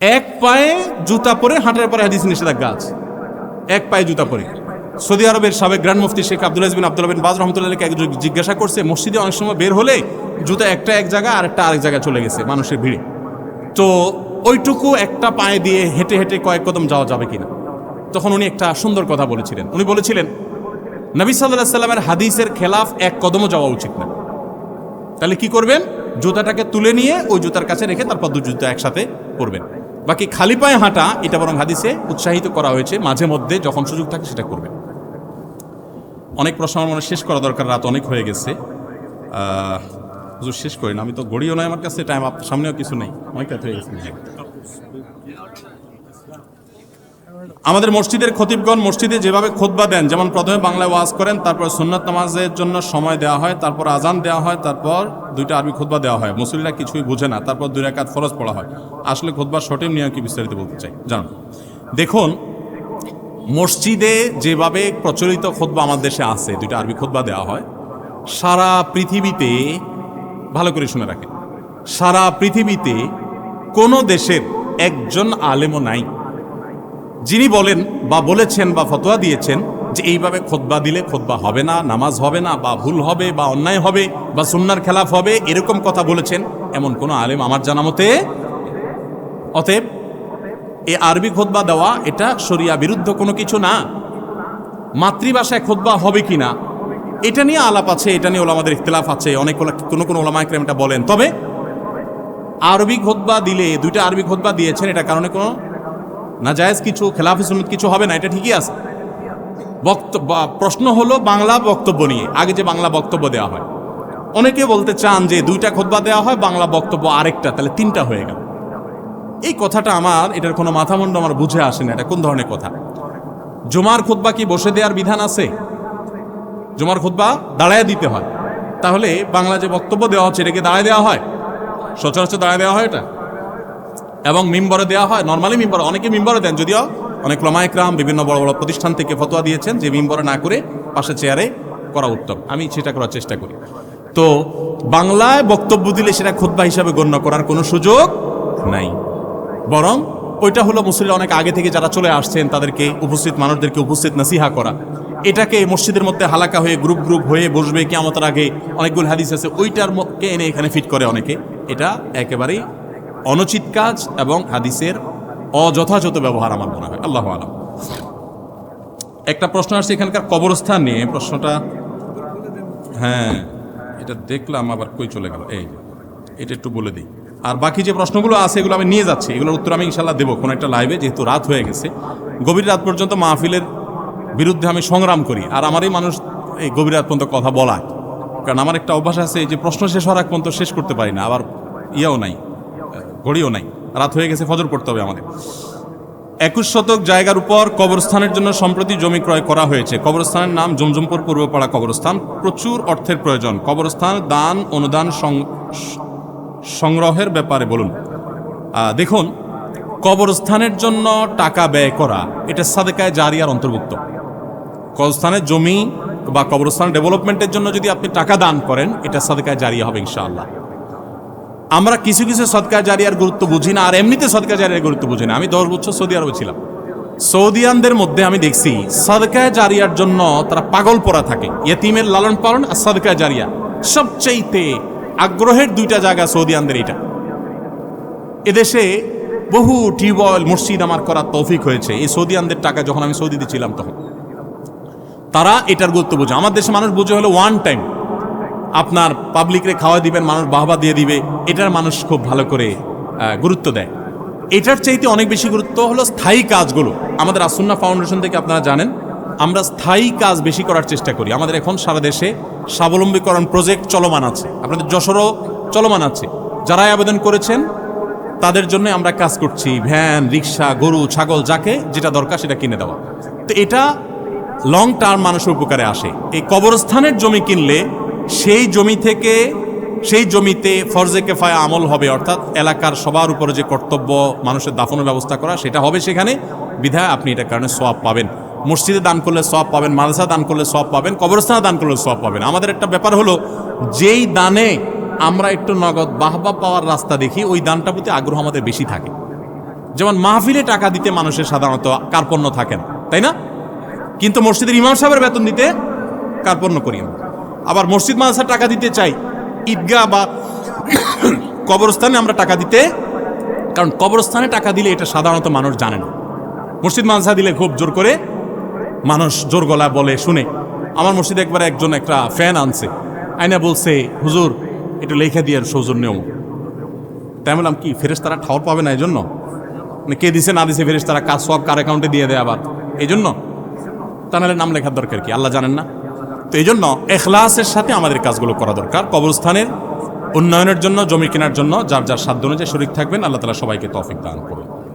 এক পায়ে জুতা পরে, হাঁটার পরে হাদিস নিষেধাজ্ঞা আছে এক পায়ে জুতা পরে। সৌদি আরবের সাবেক গ্র্যান্ড মুফতি Sheikh Abdul bin Abdul bin Baz রহমতুল্লাহকে একজন জিজ্ঞাসা করছে, মসজিদে অনেক সময় বের হলে জুতা একটা এক জায়গা আর একটা আরেক জায়গায় চলে গেছে, মানুষের ভিড়ে। তো ওইটুকু একটা পায়ে দিয়ে হেঁটে হেঁটে কয়েক কদম যাওয়া যাবে কিনা? তখন উনি একটা সুন্দর কথা বলেছিলেন। উনি বলেছিলেন, নবী সাল্লাহ সাল্লামের হাদিসের খেলাফ এক কদমও যাওয়া উচিত না। তাহলে কি করবেন? জুতাটাকে তুলে নিয়ে ওই জুতার কাছে রেখে তারপর দু জুতা একসাথে পরবেন। বাকি খালি পায়ে হাঁটা, এটা বরং হাদিসে উৎসাহিত করা হয়েছে। মাঝে মধ্যে যখন সুযোগ থাকে সেটা করবে অনেক প্রশ্ন আমার মনে শেষ করা দরকার, রাত অনেক হয়ে গেছে। শেষ করি না। আমি তো গড়িও নয় আমার কাছে টাইম সামনেও কিছু নেই। অনেক রাত হয়ে গেছে। আমাদের মসজিদের খতিবগণ মসজিদে যেভাবে খোদবা দেন, যেমন প্রথমে বাংলায় ওয়াজ করেন, তারপর সুন্নত নামাজের জন্য সময় দেওয়া হয়, তারপর আজান দেওয়া হয়, তারপর দুইটা আরবি খোদবা দেওয়া হয়। মুসলিরা কিছুই বোঝে না, তারপর দুই রাকাত ফরজ পড়া হয়। আসলে খোদবার সঠিক নিয়ম কি বিস্তারিত বলতে চাই? জানুন। দেখুন, মসজিদে যেভাবে প্রচলিত খোদবা আমার দেশে আছে, দুইটা আরবি খোদবা দেওয়া হয়, সারা পৃথিবীতে, ভালো করে শুনে রাখেন, সারা পৃথিবীতে কোনো দেশের একজন আলেমও নাই। যিনি বলেন বা বলেছেন বা ফতোয়া দিয়েছেন যে এইভাবে খোদবা দিলে খোদবা হবে না, নামাজ হবে না, বা ভুল হবে, বা অন্যায় হবে, বা সুন্নার খেলাফ হবে, এরকম কথা বলেছেন, এমন কোনো আলেম আমার জানা মতে অতএব এ আরবি খোদবা দেওয়া এটা শরিয়া বিরুদ্ধ কোনো কিছু না। মাতৃভাষায় খোদবা হবে কি না, এটা নিয়ে আলাপ আছে, এটা নিয়ে ওলামাদের ইখতলাফ আছে, অনেক কোনো কোনো ওলামা একরাম এটা বলেন। তবে আরবি খোদবা দিলে, দুইটা আরবি খোদবা দিয়েছেন, এটা কারণে কোনো নাজায়েজ কিছু, খেলাফি সুন্নত কিছু হবে না, এটা ঠিকই আছে। বক্তব্য প্রশ্ন হলো বাংলা বক্তব্য নিয়ে, আগে যে বাংলা বক্তব্য দেওয়া হয়। অনেকে বলতে চান যে দুইটা খোদবা দেওয়া হয়, বাংলা বক্তব্য আরেকটা, তাহলে তিনটা হয়ে গেল। এই কথাটা আমার, এটার কোনো মাথামুন্ড আমার বুঝে আসে না, এটা কোন ধরনের কথা? জুমার খুতবা কি বসে দেওয়ার বিধান আছে? জুমার খুতবা দাঁড়ায় দিতে হয়। তাহলে বাংলা যে বক্তব্য দেওয়া হচ্ছে এটাকে দাঁড়ায় দেওয়া হয়? সচরাচর দাঁড়ায় দেওয়া হয় এটা? এবং মিম্বরে দেওয়া হয়। নর্মালি মিম্বরে, অনেকে মিম্বরে দেন যদিও অনেক লমায়করাম বিভিন্ন বড় বড় প্রতিষ্ঠান থেকে ফতোয়া দিয়েছেন যে মিম্বরে না করে পাশে চেয়ারে করা উত্তম। আমি সেটা করার চেষ্টা করি। তো বাংলায় বক্তব্য দিলে সেটা খুদ্া হিসাবে গণ্য করার কোনো সুযোগ নাই। বরং ওইটা হলো মুসলিম অনেক আগে থেকে যারা চলে আসছেন, তাদেরকে উপস্থিত, মানুষদেরকে উপস্থিত নাসিহা করা। এটাকে মসজিদের মধ্যে হালাকা হয়ে গ্রুপ গ্রুপ হয়ে বসবে কেমতের আগে অনেকগুলো হাদিস আছে, ওইটার এনে এখানে ফিট করে অনেকে। এটা একেবারেই অনুচিত কাজ এবং হাদিসের অযথাযথ ব্যবহার আমার মনে হয়। আল্লাহ আলম। একটা প্রশ্ন আসছে এখানকার কবরস্থান নিয়ে। প্রশ্নটা হ্যাঁ এটা দেখলাম, আবার কই চলে গেল? এই এটা একটু বলে দিই। আর বাকি যে প্রশ্নগুলো আছে, এগুলো আমি নিয়ে যাচ্ছি। এগুলোর উত্তর আমি ইনশাল্লাহ দেবো কোনো একটা লাইভে যেহেতু রাত হয়ে গেছে। গভীর রাত পর্যন্ত মাহফিলের বিরুদ্ধে আমি সংগ্রাম করি। আর আমারই মানুষ এই গভীর রাত পর্যন্ত কথা বলায়। কারণ আমার একটা অভ্যাস আছে যে প্রশ্ন শেষ হওয়ার এক পর্যন্ত শেষ করতে পারি না, আবার ইয়েও নাই। ঘড়িও নাই। রাত হয়ে গেছে, ফজর পড়তে হবে আমাদের। একুশ শতক জায়গার উপর কবরস্থানের জন্য সম্প্রতি জমি ক্রয় করা হয়েছে। কবরস্থানের নাম জমজমপুর পূর্বপাড়া কবরস্থান। প্রচুর অর্থের প্রয়োজন। কবরস্থান, দান, অনুদান সংগ্রহের ব্যাপারে বলুন। দেখুন, কবরস্থানের জন্য টাকা ব্যয় করা, এটা সাদেকায় জারিয়ার অন্তর্ভুক্ত। কবরস্থানের জমি বা কবরস্থান ডেভেলপমেন্টের জন্য যদি আপনি টাকা দান করেন, এটা সাদেকায় জারিয়া হবে, ইনশাআল্লাহ। আমরা কিছু কিছু সদকা জারিয়ার গুরুত্ব বুঝি না, আর এমনিতে সদকা জারিয়ার গুরুত্ব বুঝি না। আমি দশ বছর সৌদি আরবে ছিলাম। সৌদিয়ানদের মধ্যে আমি দেখছি সদকায় জারিয়ার জন্য তারা পাগল পরা থাকে। ইয়েতিমের লালন পালন আর সদকায় জারিয়া। সবচাইতে আগ্রহের দুইটা জায়গা সৌদিয়ানদের এটা এদেশে বহু টিউবওয়েল, মসজিদ আমার করার তৌফিক হয়েছে। এই সৌদিয়ানদের টাকা যখন আমি সৌদিতে ছিলাম তখন। তারা এটার গুরুত্ব বোঝে। আমার দেশে মানুষ বুঝে হলো ওয়ান টাইম আপনার পাবলিকরে খাওয়া দিবেন, মানুষ বাহবা দিয়ে দিবে, এটার মানুষ খুব ভালো করে গুরুত্ব দেয়। এটার চাইতে অনেক বেশি গুরুত্ব হলো স্থায়ী কাজগুলো। আমাদের আসুন্না ফাউন্ডেশন থেকে আপনারা জানেন, আমরা স্থায়ী কাজ বেশি করার চেষ্টা করি। আমাদের এখন সারা দেশে স্বাবলম্বীকরণ প্রজেক্ট চলমান আছে। আপনাদের যশোরও চলমান আছে। যারাই আবেদন করেছেন, তাদের জন্য আমরা কাজ করছি। ভ্যান, রিক্সা, গরু, ছাগল, যাকে যেটা দরকার সেটা কিনে দেওয়া। তো এটা লং টার্ম মানুষের উপকারে আসে। এই কবরস্থানের জমি কিনলে সেই জমি থেকে, সেই জমিতে ফরজে কেফায় আমল হবে, অর্থাৎ এলাকার সবার উপরে যে কর্তব্য, মানুষের দাফনের ব্যবস্থা করা, সেটা হবে সেখানে। বিধায় আপনি এটার কারণে সব পাবেন। মসজিদে দান করলে সব পাবেন, মাদ্রাসা দান করলে সব পাবেন, কবরস্থানে দান করলে সব পাবেন। আমাদের একটা ব্যাপার হলো, যেই দানে আমরা একটু নগদ বাহবা পাওয়ার রাস্তা দেখি, ওই দানটা প্রতি আগ্রহ আমাদের বেশি থাকে। যেমন মাহফিলে টাকা দিতে মানুষের সাধারণত কার্পণ্য থাকে না, তাই না? কিন্তু মসজিদের ইমাম সাহেবের বেতন দিতে কার্পণ্য করি আমরা। আবার মসজিদ মাদ্রাসার টাকা দিতে চাই, ঈদগাহ বা কবরস্থানে আমরা টাকা দিতে, কারণ কবরস্থানে টাকা দিলে এটা সাধারণত মানুষ জানে না। মসজিদ মাদ্রাসা দিলে খুব জোর করে মানুষ জোর গলা বলে, শুনে। আমার মসজিদে একবার একজন একটা ফ্যান আনছে আইনা বলছে, হুজুর একটু লেখা দিয়ে আর সৌজন্যও তাই বললাম, কি ফেরেস তারা ঠাওর পাবে না এই জন্য মানে কে দিছে না দিছে ফেরেস তারা কাজ সব কার অ্যাকাউন্টে দিয়ে দেয় আবার এই জন্য তা নাহলে নাম লেখার দরকার কি? আল্লাহ জানেন না। তো এই জন্য এখলাসের সাথে আমাদের কাজগুলো করা দরকার, কবরস্থানের উন্নয়নের জন্য, জমি কেনার জন্য, যার যার সাধ্য অনুযায়ী শরিক থাকবেন, আল্লাহ তালা সবাইকে তফিক দান করুন।